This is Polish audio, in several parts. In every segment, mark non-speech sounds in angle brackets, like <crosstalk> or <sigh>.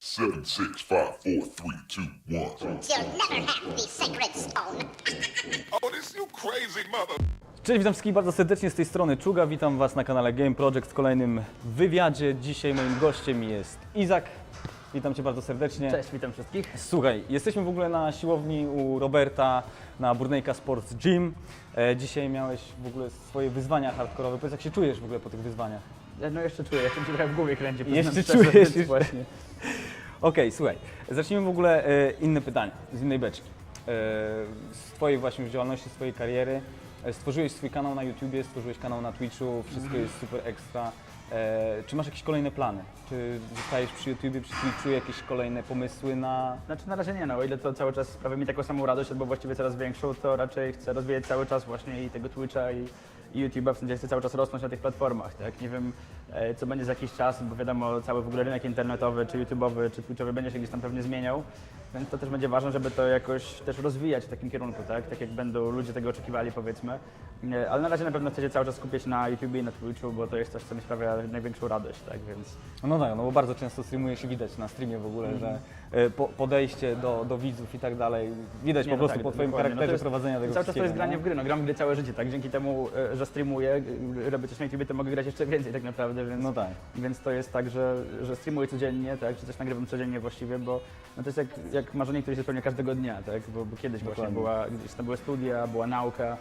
Seven, six, five, four, three, two, one. You'll never have the sacred stone. <laughs> Oh, this you crazy mother. Cześć, witam wszystkich bardzo serdecznie z tej strony Czuga. Witam Was na kanale Game Project w kolejnym wywiadzie. Dzisiaj moim gościem jest Izak. Witam Cię bardzo serdecznie. Cześć, witam wszystkich. Słuchaj, jesteśmy w ogóle na siłowni u Roberta na Burnejka Sports Gym. E, dzisiaj miałeś w ogóle swoje wyzwania hardkorowe. Powiedz, jak się czujesz w ogóle po tych wyzwaniach? No jeszcze czuję, jeszcze mi się trochę w głowie kręci. Jeszcze czujesz, jeszcze. Właśnie. <laughs> Okej, słuchaj, zacznijmy w ogóle e, inne pytanie, z innej beczki. E, z Twojej właśnie działalności, z Twojej kariery. E, stworzyłeś swój kanał na YouTubie, stworzyłeś kanał na Twitchu, wszystko jest super ekstra. E, czy masz jakieś kolejne plany? Czy zostajesz przy YouTubie, przy Twitchu, jakieś kolejne pomysły na... Znaczy na razie nie, no o ile to cały czas sprawia mi taką samą radość, albo właściwie coraz większą, to raczej chcę rozwijać cały czas właśnie i tego Twitcha i, i YouTube'a, w sensie chcę cały czas rosnąć na tych platformach, tak? Nie wiem, e, co będzie za jakiś czas, bo wiadomo, cały w ogóle rynek internetowy, czy YouTube'owy, czy Twitchowy będzie się gdzieś tam pewnie zmieniał, więc to też będzie ważne, żeby to jakoś też rozwijać w takim kierunku, tak? Tak jak będą ludzie tego oczekiwali, powiedzmy. E, Ale na razie na pewno chcę się cały czas skupiać na YouTubie i na Twitchu, bo to jest coś, co mi sprawia największą radość, tak? Więc No tak, no bo bardzo często streamuje się widać na streamie w ogóle, że e, po, podejście do, do widzów i tak dalej, widać po no prostu tak, po Twoim dokładnie. No to charakterze jest- prowadzenia tego Cały czas to jest wszystkiego, granie w gry, no gram w gry całe życie, tak? Dzięki temu, e, że streamuję, e, robię coś na YouTube, to mogę grać jeszcze więcej tak naprawdę, więc, No tak. więc to jest tak, że, że streamuję codziennie, tak? Czy też nagrywam codziennie właściwie, bo no to jest jak, jak marzenie, które się spełnia każdego dnia, tak? Bo, bo kiedyś właśnie Dokładnie. była, gdzieś tam były studia, była nauka,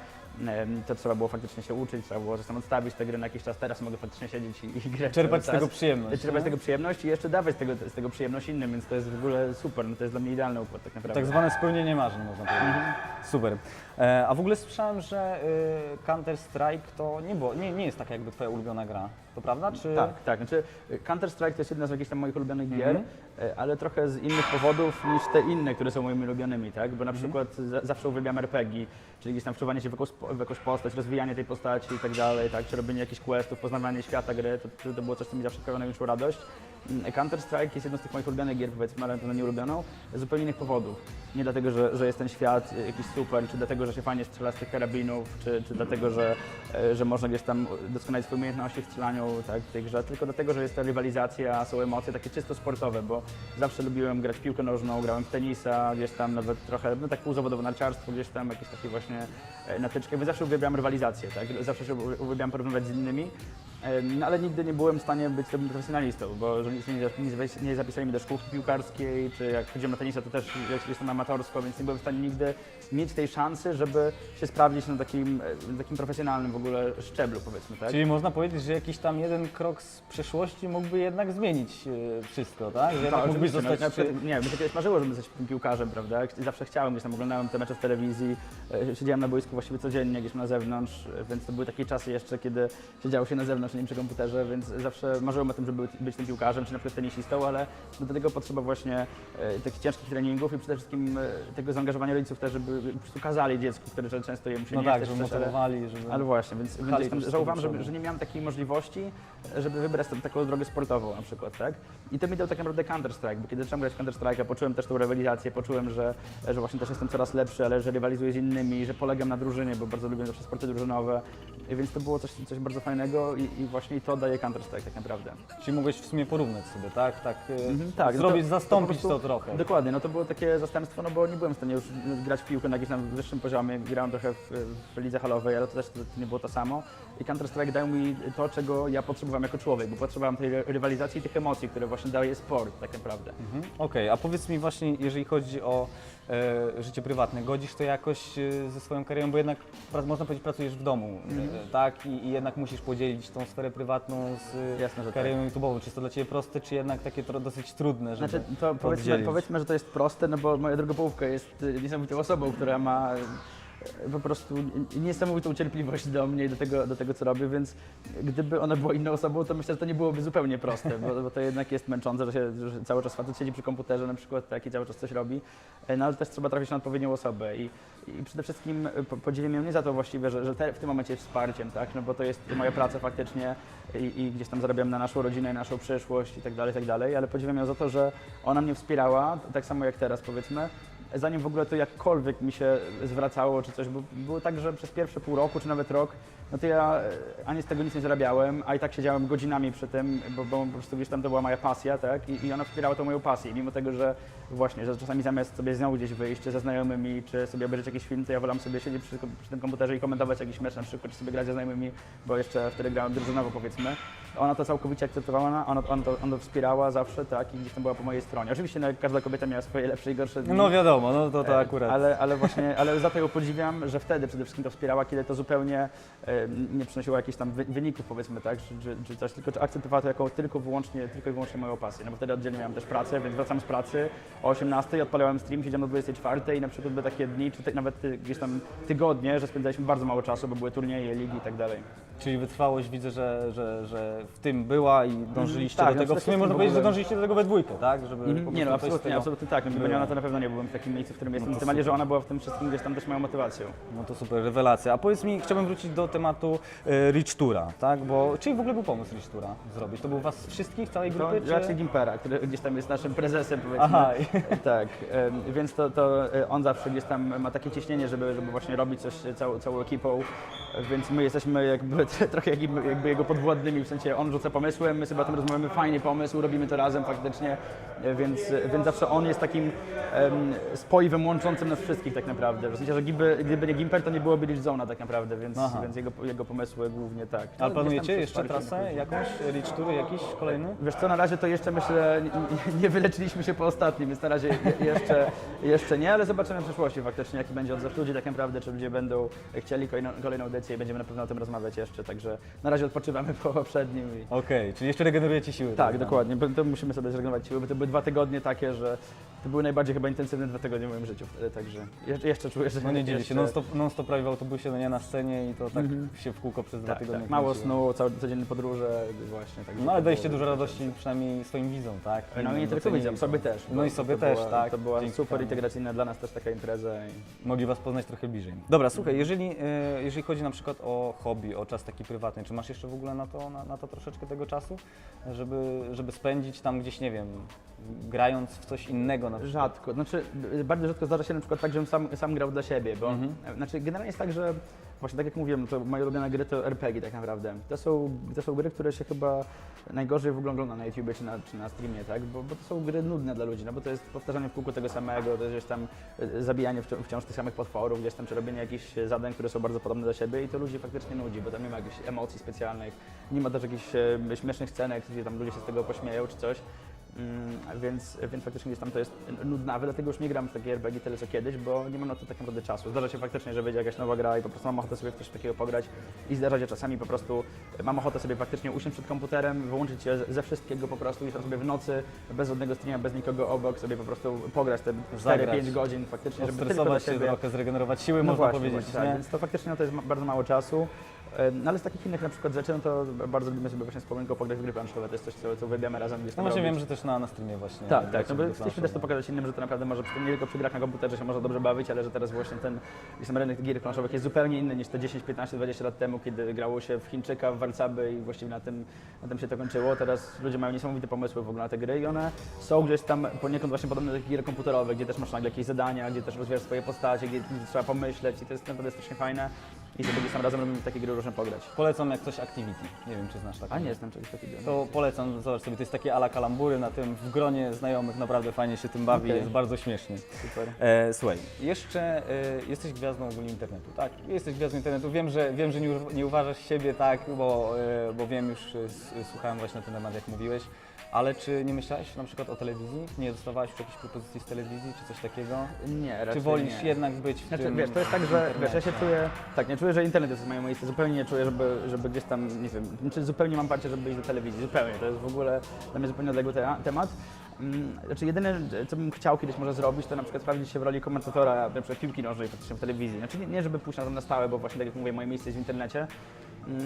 em, to trzeba było faktycznie się uczyć, trzeba było czasem odstawić te gry na jakiś czas, teraz mogę faktycznie siedzieć i, i grać Czerpać z tego przyjemność, Czerpać z tego przyjemność i jeszcze dawać z tego, z tego przyjemność innym, więc to jest w ogóle super, no to jest dla mnie idealny układ tak naprawdę. Tak zwane spełnienie marzeń, można powiedzieć. Mhm. Super. E, a w ogóle słyszałem, że y, Counter Strike to nie, było, nie, nie jest taka jakby twoja ulubiona gra. To prawda? Czy... Tak, tak. Znaczy, Counter-Strike to jest jedna z jakichś tam moich ulubionych gier, Mhm. e, ale trochę z innych powodów niż te inne, które są moimi ulubionymi, tak? Bo na Mhm. przykład za, zawsze uwielbiam RPG, czyli gdzieś tam wczuwanie się w jakąś, w jakąś postać, rozwijanie tej postaci i tak dalej, tak? Czy robienie jakichś questów, poznawanie świata gry, to, to, to było coś, co mi zawsze sprawiało największą radość. Mm, Counter-Strike jest jedną z tych moich ulubionych gier, powiedzmy, ale na pewno nie ulubioną, z zupełnie innych powodów. Nie dlatego, że, że jest ten świat jakiś super, czy dlatego, że się fajnie strzela z tych karabinów, czy, czy dlatego, że, e, że można gdzieś tam doskonalić swoje umiejętności w strzelaniu tak, w tej grze, tylko dlatego, że jest ta rywalizacja, są emocje takie czysto sportowe, bo zawsze lubiłem grać w piłkę nożną, grałem w tenisa, gdzieś tam nawet trochę, no tak półzawodowo narciarstwo, gdzieś tam jakieś takie właśnie e, natyczki, zawsze uwielbiam rywalizację, tak, zawsze się uwielbiam porównywać z innymi, no ale nigdy nie byłem w stanie być tym profesjonalistą, bo nic nie, nie, zapisali mnie do szkółki piłkarskiej, czy jak chodziłem na tenisa, to też jestem amatorsko, więc nie byłem w stanie nigdy mieć tej szansy, żeby się sprawdzić na takim, e, takim profesjonalnym w ogóle szczeblu, powiedzmy, tak? Czyli można powiedzieć, że jakiś tam jeden krok z przeszłości mógłby jednak zmienić y, wszystko, tak? Że jednak mógłbyś oczywiście, zostać... no, na przy- przykład, nie, mi się kiedyś marzyło, żeby zostać piłkarzem, prawda? Zawsze chciałem, gdzieś tam oglądałem te mecze w telewizji, e, siedziałem na boisku właściwie codziennie, gdzieś na zewnątrz, e, więc to były takie czasy jeszcze, kiedy siedziało się na zewnątrz, a nie przy komputerze, więc zawsze marzyłem o tym, żeby być tym piłkarzem, czy na przykład tenisistą, ale do tego potrzeba właśnie e, takich ciężkich treningów i przede wszystkim e, tego zaangażowania rodziców też, żeby po prostu kazali dziecku, które często jemu się No nie tak, żeby motywowali, żeby... ale właśnie, więc, więc tam z żałowałem, tego że, nie miałem takiej możliwości, żeby wybrać tą, taką drogę sportową na przykład, tak? I to mi dał tak naprawdę Counter-Strike, bo kiedy zacząłem grać w Counter-Strike'a, poczułem też tą rywalizację, poczułem, że, że właśnie też jestem coraz lepszy, ale że rywalizuję z innymi, że polegam na drużynie, bo bardzo lubię zawsze sporty drużynowe, więc to było coś, coś bardzo fajnego i, i właśnie to daje Counter-Strike tak naprawdę. Czyli mogłeś w sumie porównać sobie, tak? Tak, y, Mhm, tak, no zrobić, to- zastąpić to to, prostu- trochę. Dokładnie, no to było takie zastępstwo, no bo nie byłem w stanie już grać w piłkę na jakimś tam wyższym poziomie, grałem trochę w, w lidze halowej, ale to też to, to nie było to samo. I Counter-Strike dał mi to, czego ja potrzebowałem jako człowiek, bo potrzebowałem tej rywalizacji i tych emocji, które właśnie daje sport tak naprawdę. Mhm. Okej, a powiedz mi właśnie, jeżeli chodzi o życie prywatne, godzisz to jakoś e, ze swoją karierą, bo jednak można powiedzieć pracujesz w domu, e, tak? I, I jednak musisz podzielić tą sferę prywatną z e, Jasne, że tak. karierą YouTube'ową. Czy jest to dla Ciebie proste, czy jednak takie tro, dosyć trudne, żeby Znaczy, to powiedzmy, powiedzmy, że to jest proste, no bo moja druga połówka jest y, niesamowitą osobą, która ma po prostu niesamowitą cierpliwość do mnie i do tego, do tego, co robię, więc gdyby ona była inną osobą, to myślę, że to nie byłoby zupełnie proste, bo, bo to jednak jest męczące, że, się, że cały czas facet siedzi przy komputerze na przykład tak, i cały czas coś robi, E, no ale też trzeba trafić na odpowiednią osobę i, i przede wszystkim e, po- podziwiam ją nie za to właściwie, że, że te, w tym momencie jest wsparciem, tak, no bo to jest moja praca faktycznie i, i gdzieś tam zarabiam na naszą rodzinę i naszą przyszłość i tak dalej, i tak dalej, ale podziwiam ją za to, że ona mnie wspierała, tak samo jak teraz powiedzmy, zanim w ogóle to jakkolwiek mi się zwracało czy coś, bo było tak, że przez pierwsze pół roku czy nawet rok, no to ja e, ani z tego nic nie zarabiałem, a i tak siedziałem godzinami przy tym, bo, bo po prostu gdzieś tam to była moja pasja, tak? I, I ona wspierała tą moją pasję. Mimo tego, że właśnie, że czasami zamiast sobie z nią gdzieś wyjść, czy ze znajomymi, czy sobie obejrzeć jakiś film, to ja wolałam sobie siedzieć przy, przy tym komputerze i komentować jakiś mecz na przykład, czy sobie grać ze znajomymi, bo jeszcze wtedy grałem drużynowo powiedzmy. Ona to całkowicie akceptowała, ona, ona, ona, to, ona to wspierała zawsze, tak? I gdzieś tam była po mojej stronie. Oczywiście no, każda kobieta miała swoje lepsze i gorsze dni. No wiadomo, no to, to E, akurat. Ale, ale właśnie, ale za to ją podziwiam, że wtedy przede wszystkim to wspierała, kiedy to zupełnie e, nie przynosiło jakichś tam wy, wyników, powiedzmy tak, czy, czy, czy coś, tylko czy akceptowała to jako tylko wyłącznie, tylko i wyłącznie moją pasję. No bo wtedy oddzielnie miałem też pracę, więc wracam z pracy o 18, odpalałem stream, siedziałem do 24 i na przykład były takie dni, czy te, nawet gdzieś tam tygodnie, że spędzaliśmy bardzo mało czasu, bo były turnieje, ligi i tak dalej. Czyli wytrwałość widzę, że, że, że w tym była i dążyliście tak, do tego. no W sumie można powiedzieć, że dążyliście do tego we dwójkę, tak? Żeby Mhm. Nie no, absolutnie, tego- absolutnie tak. No, gdyby nie ona, to na pewno nie byłbym w takim miejscu, w którym jestem. to Tym bardziej, że ona była w tym wszystkim gdzieś tam też moją motywacją. No to super, rewelacja. A powiedz mi, chciałbym wrócić do tematu e, Rich Toura, tak? Bo czyli w ogóle był pomysł Rich Toura zrobić? To był was wszystkich, całej To grupy? czy... raczej Gimpera, który gdzieś tam jest naszym prezesem, powiedzmy. Aha, <laughs> Tak, em, więc to, to e, on zawsze gdzieś tam ma takie ciśnienie, żeby, żeby właśnie robić coś całą, całą ekipą, więc my jesteśmy jakby <laughs> trochę jakby, jakby jego podwładnymi, w sensie on rzuca pomysłem, my sobie o tym rozmawiamy, fajny pomysł, robimy to razem faktycznie, e, więc, więc zawsze on jest takim em, spoiwem łączącym nas wszystkich tak naprawdę, w sensie, że gdyby, gdyby nie Gimper, to nie byłoby Rich Zona tak naprawdę, więc, Aha. więc jego, jego pomysły głównie tak. Ale tam planujecie jeszcze trasę jakąś, Rich Tour jakiś kolejny? Wiesz co, na razie to jeszcze myślę, nie, nie- wyleczyliśmy się po ostatnim, więc na razie je, jeszcze, jeszcze nie, ale zobaczymy w przyszłości faktycznie, jaki będzie odzew ludzi tak naprawdę, czy ludzie będą chcieli kolejną, kolejną edycję i będziemy na pewno o tym rozmawiać jeszcze, także na razie odpoczywamy po poprzednim. Okej, czyli jeszcze regenerujecie siły. Tak, no. dokładnie, to musimy sobie zregenerować siły, bo to były dwa tygodnie takie, że to były najbardziej chyba intensywne dwa tygodnie w moim życiu wtedy, także jeszcze, jeszcze czuję, że No nie dziwię się, jeszcze- non-stop, non-stop prawie w autobusie, no nie na scenie i to tak się w kółko przez dwa tak, tygodnie tak, mało kręciło. snu, cały, codzienne podróże, właśnie. Także No ale to daliście było- dużo radości przynajmniej swoim widzom, tak? No i nie tylko widzom, sobie też. No i sobie to też, była, tak. To była Dzięki super temu. integracyjna dla nas też taka impreza. I... Mogli Was poznać trochę bliżej. Dobra, słuchaj, jeżeli, e, jeżeli chodzi na przykład o hobby, o czas taki prywatny, czy masz jeszcze w ogóle na to, na, na to troszeczkę tego czasu, żeby, żeby spędzić tam gdzieś, nie wiem, grając w coś innego na przykład? Rzadko, znaczy bardzo rzadko zdarza się na przykład tak, żebym sam, sam grał dla siebie, bo Mhm. znaczy generalnie jest tak, że właśnie tak jak mówiłem, to moje ulubione gry to RPG tak naprawdę. To są, to są gry, które się chyba najgorzej w ogóle ogląda na YouTubie czy na, czy na streamie, tak? Bo, bo to są gry nudne dla ludzi, no bo to jest powtarzanie w kółku tego samego, to jest gdzieś tam y, zabijanie wciąż, wciąż tych samych potworów, gdzieś tam czy robienie jakichś zadań, które są bardzo podobne do siebie i to ludzi faktycznie nudzi, bo tam nie ma jakichś emocji specjalnych, nie ma też jakichś e, śmiesznych scenek, gdzie tam ludzie się z tego pośmieją czy coś. Mm, więc, więc faktycznie gdzieś tam to jest nudnawe, dlatego już nie gram w takie RPG tyle co kiedyś, bo nie mam na to tak naprawdę czasu. Zdarza się faktycznie, że wyjdzie jakaś nowa gra i po prostu mam ochotę sobie w coś takiego pograć i zdarza się czasami po prostu, mam ochotę sobie faktycznie usiąść przed komputerem, wyłączyć się ze wszystkiego po prostu i tam sobie w nocy, bez żadnego streama, bez nikogo obok, sobie po prostu pograć te 4-5 Zagrać. godzin faktycznie, żeby tylko dla Odstresować się siebie. trochę, zregenerować siły, No można właśnie, powiedzieć, właśnie, tak, więc to faktycznie no, to jest bardzo mało czasu. E, No ale z takich innych na przykład rzeczy, no to bardzo lubimy sobie właśnie z Paulinką pograć w gry planszowe, to jest coś, co, co uwielbiamy razem No właśnie robić. wiem, że też na, na streamie właśnie. Tak, tak, no bo chcieliśmy też to pokazać innym, że to naprawdę może nie tylko przy grach na komputerze się można dobrze bawić, ale że teraz właśnie ten tam rynek gier planszowych jest zupełnie inny niż te 10, 15, 20 lat temu, kiedy grało się w Chińczyka, w Warcaby i właściwie na tym, na tym się to kończyło. Teraz ludzie mają niesamowite pomysły w ogóle na te gry i one są gdzieś tam poniekąd właśnie podobne do gier komputerowych, gdzie też masz nagle jakieś zadania, gdzie też rozwijasz swoje postacie, gdzie trzeba pomyśleć i to jest naprawdę strasznie fajne i gdzieś tam razem robimy takie gry różne pograć. Polecam jak coś Activity. Nie wiem, czy znasz taką. A nie znam czegoś takiego. To polecam, zobacz sobie, to jest takie ala kalambury na tym, w gronie znajomych, naprawdę fajnie się tym bawi, Okej. jest bardzo śmiesznie. Super. E, słuchaj, jeszcze e, jesteś gwiazdą ogólnie internetu, tak? Jesteś gwiazdą internetu. Wiem, że, wiem, że nie, nie uważasz siebie tak, bo, e, bo wiem już, e, s- słuchałem właśnie na ten temat, jak mówiłeś. Ale czy nie myślałeś na przykład o telewizji? Nie dostawałaś już jakiejś propozycji z telewizji, czy coś takiego? Nie, raczej Czy wolisz nie. jednak być w Znaczy, tym wiesz, to jest tak, że wiesz, ja się internecie? czuję, tak, nie czuję, że internet jest moje miejsce, zupełnie nie czuję, żeby, żeby gdzieś tam, nie wiem, znaczy zupełnie mam parcie, żeby iść do telewizji, zupełnie, to jest w ogóle dla mnie zupełnie odległy te, temat. Mm, Znaczy jedyne, co bym chciał kiedyś może zrobić, to na przykład sprawdzić się w roli komentatora na przykład piłki nożnej faktycznie w telewizji. Znaczy nie, nie żeby pójść na to na stałe, bo właśnie tak jak mówię, moje miejsce jest w internecie,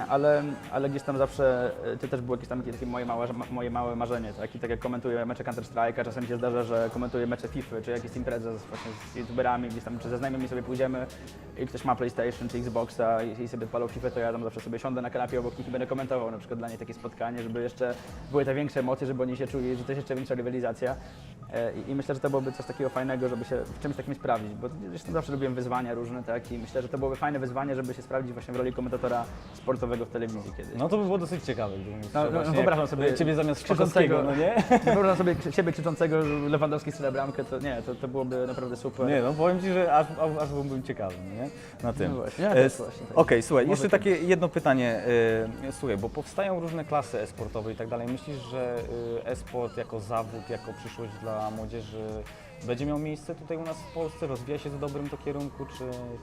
Ale, ale gdzieś tam zawsze e, to też było jakieś tam takie moje małe, ma- moje małe marzenie, tak? I tak jak komentuję mecze Counter Strike'a, czasem się zdarza, że komentuję mecze FIFA, czy jakieś imprezy z, właśnie z youtuberami, gdzieś tam, czy ze znajomymi sobie pójdziemy i ktoś ma PlayStation czy Xboxa i, i sobie palą FIFA, to ja tam zawsze sobie siądę na kanapie obok nich i będę komentował na przykład dla nich takie spotkanie, żeby jeszcze były te większe emocje, żeby oni się czuli, że to jest jeszcze większa rywalizacja. E, I, I myślę, że to byłoby coś takiego fajnego, żeby się w czymś takim sprawdzić, bo zawsze lubiłem wyzwania różne, tak? I myślę, że to byłoby fajne wyzwanie, żeby się sprawdzić właśnie w roli komentatora sportowego w telewizji kiedyś. No to by było dosyć ciekawe, gdybym No, no, właśnie wyobrażam sobie ciebie zamiast krzyczącego, no nie? <laughs> Wyobrażam sobie siebie krzyczącego, Lewandowski strzela bramkę, to nie, to, to byłoby naprawdę super. Nie, no powiem Ci, że aż, aż, byłbym ciekawy, nie? Na tym. No właśnie, ja E, właśnie tak. Okej, słuchaj, Może jeszcze tak. takie jedno pytanie. e, Słuchaj, bo powstają różne klasy e-sportowe i tak dalej. Myślisz, że e, e-sport jako zawód, jako przyszłość dla młodzieży będzie miał miejsce tutaj u nas w Polsce? Rozwija się w dobrym to kierunku, czy,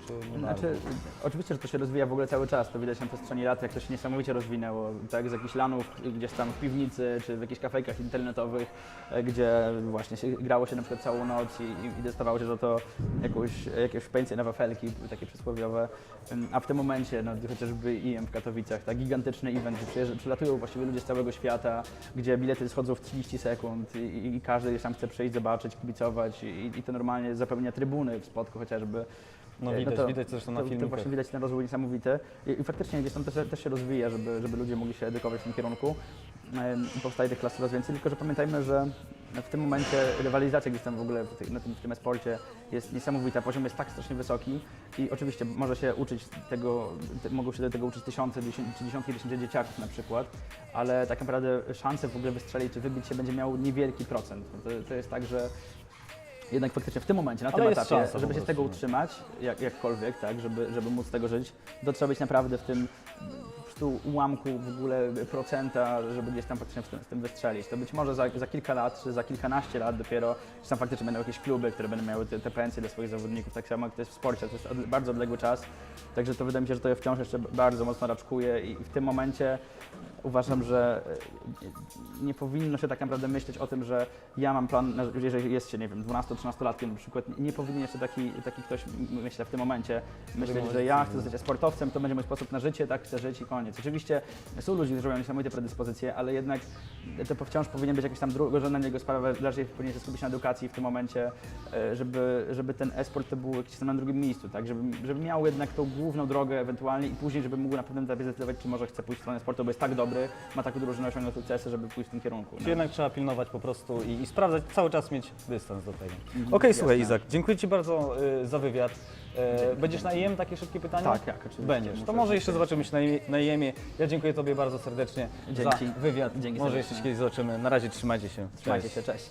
czy nie bardzo? Znaczy, oczywiście, że to się rozwija w ogóle cały czas, to widać na przestrzeni lat, jak to się niesamowicie rozwinęło, tak, z jakichś lanów gdzieś tam w piwnicy, czy w jakichś kafejkach internetowych, e, gdzie właśnie się, grało się na przykład całą noc i, i- dostawało się za to jakąś, jakieś pensje na wafelki, takie przysłowiowe, a w tym momencie, no chociażby IM w Katowicach, tak, gigantyczny event, gdzie przylatują właściwie ludzie z całego świata, gdzie bilety schodzą w 30 sekund i, i, każdy tam chce przyjść, zobaczyć, kibicować i, i to normalnie zapełnia trybuny w Spodku chociażby. No E, widać, widać zresztą na to, to filmikach. właśnie widać ten rozwój niesamowity i, i faktycznie gdzieś tam też, też się rozwija, żeby, żeby ludzie mogli się edukować w tym kierunku. Powstaje tych klas coraz więcej, tylko że pamiętajmy, że w tym momencie rywalizacja gdzieś tam w ogóle w, tej, na tym, w tym jest niesamowita, poziom jest tak strasznie wysoki i oczywiście może się uczyć tego, te, mogą się do tego uczyć tysiące dziesię- czy dziesiątki tysięcy dzieciaków na przykład, ale tak naprawdę szanse w ogóle wystrzelić czy wybić się będzie miał niewielki procent. To, to jest tak, że jednak faktycznie w tym momencie, na Ale tym jest etapie, szansa po żeby się z tego no. utrzymać, jak, jakkolwiek, tak, żeby, żeby móc z tego żyć, to trzeba być naprawdę w tym prostu ułamku w ogóle procenta, żeby gdzieś tam faktycznie w tym, wystrzelić. To być może za, za kilka lat, czy za kilkanaście lat dopiero, czy tam faktycznie będą jakieś kluby, które będą miały te, te pensje dla swoich zawodników, tak samo jak to jest w sporcie, to jest od, bardzo odległy czas, także to wydaje mi się, że to wciąż jeszcze bardzo mocno raczkuje i w tym momencie uważam, że e, nie powinno się tak naprawdę myśleć o tym, że ja mam plan, jeżeli jest się, nie wiem, 12-13-latkiem na przykład, nie powinien jeszcze taki, taki ktoś, myślę, w tym momencie. Myśleć, że ja chcę zostać sportowcem, to będzie mój sposób na życie, tak? Chcę żyć i koniec. Oczywiście są ludzie, którzy mają niesamowite predyspozycje, ale jednak to wciąż powinien być jakiś tam drugorzędna jego sprawa, raczej powinien się skupić na edukacji w tym momencie, e, żeby, żeby ten e-sport to był jakiś tam na drugim miejscu, tak, żeby, żeby miał jednak tą główną drogę ewentualnie i później, żeby mógł na pewnym etapie zdecydować, czy może chce pójść w stronę sportu, bo jest tak dobry, ma taką drużynę, osiągnął sukcesy, żeby pójść w tym kierunku. Czy jednak trzeba pilnować po prostu i, i sprawdzać, cały czas mieć dystans do tego. Okej, słuchaj jasne. Izak, dziękuję Ci bardzo y, za wywiad. E, będziesz na IEM takie szybkie pytania? Tak, jak, oczywiście. Będziesz. To może jeszcze zobaczymy się na, na Ja dziękuję Tobie bardzo serdecznie Dzięki. za wywiad. Dzięki może serdecznie. jeszcze kiedyś zobaczymy. Na razie trzymajcie się. Trzymajcie się, cześć.